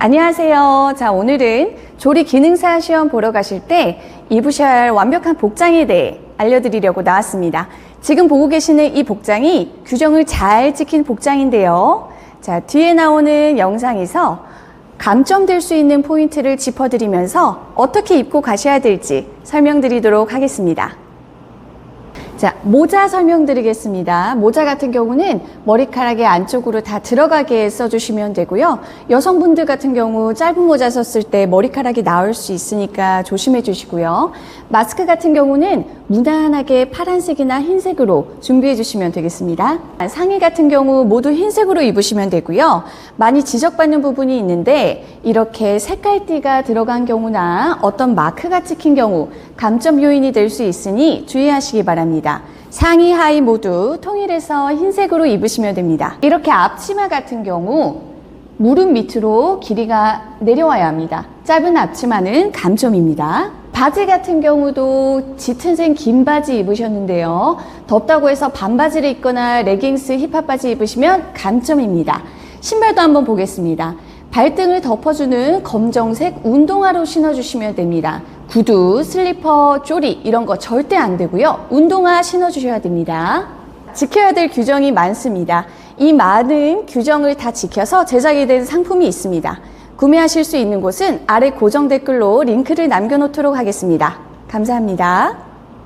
안녕하세요. 자, 오늘은 조리 기능사 시험 보러 가실 때 입으셔야 할 완벽한 복장에 대해 알려드리려고 나왔습니다. 지금 보고 계시는 이 복장이 규정을 잘 지킨 복장인데요. 자, 뒤에 나오는 영상에서 감점될 수 있는 포인트를 짚어드리면서 어떻게 입고 가셔야 될지 설명드리도록 하겠습니다. 자, 모자 설명드리겠습니다. 모자 같은 경우는 머리카락의 안쪽으로 다 들어가게 써주시면 되고요. 여성분들 같은 경우 짧은 모자 썼을 때 머리카락이 나올 수 있으니까 조심해 주시고요. 마스크 같은 경우는 무난하게 파란색이나 흰색으로 준비해 주시면 되겠습니다. 상의 같은 경우 모두 흰색으로 입으시면 되고요. 많이 지적받는 부분이 있는데 이렇게 색깔띠가 들어간 경우나 어떤 마크가 찍힌 경우 감점 요인이 될 수 있으니 주의하시기 바랍니다. 상의 하의 모두 통일해서 흰색으로 입으시면 됩니다. 이렇게 앞치마 같은 경우 무릎 밑으로 길이가 내려와야 합니다. 짧은 앞치마는 감점입니다. 바지 같은 경우도 짙은 색 긴 바지 입으셨는데요. 덥다고 해서 반바지를 입거나 레깅스 힙합 바지 입으시면 감점입니다. 신발도 한번 보겠습니다. 발등을 덮어주는 검정색 운동화로 신어주시면 됩니다. 구두, 슬리퍼, 쪼리 이런 거 절대 안 되고요. 운동화 신어주셔야 됩니다. 지켜야 될 규정이 많습니다. 이 많은 규정을 다 지켜서 제작이 된 상품이 있습니다. 구매하실 수 있는 곳은 아래 고정 댓글로 링크를 남겨놓도록 하겠습니다. 감사합니다.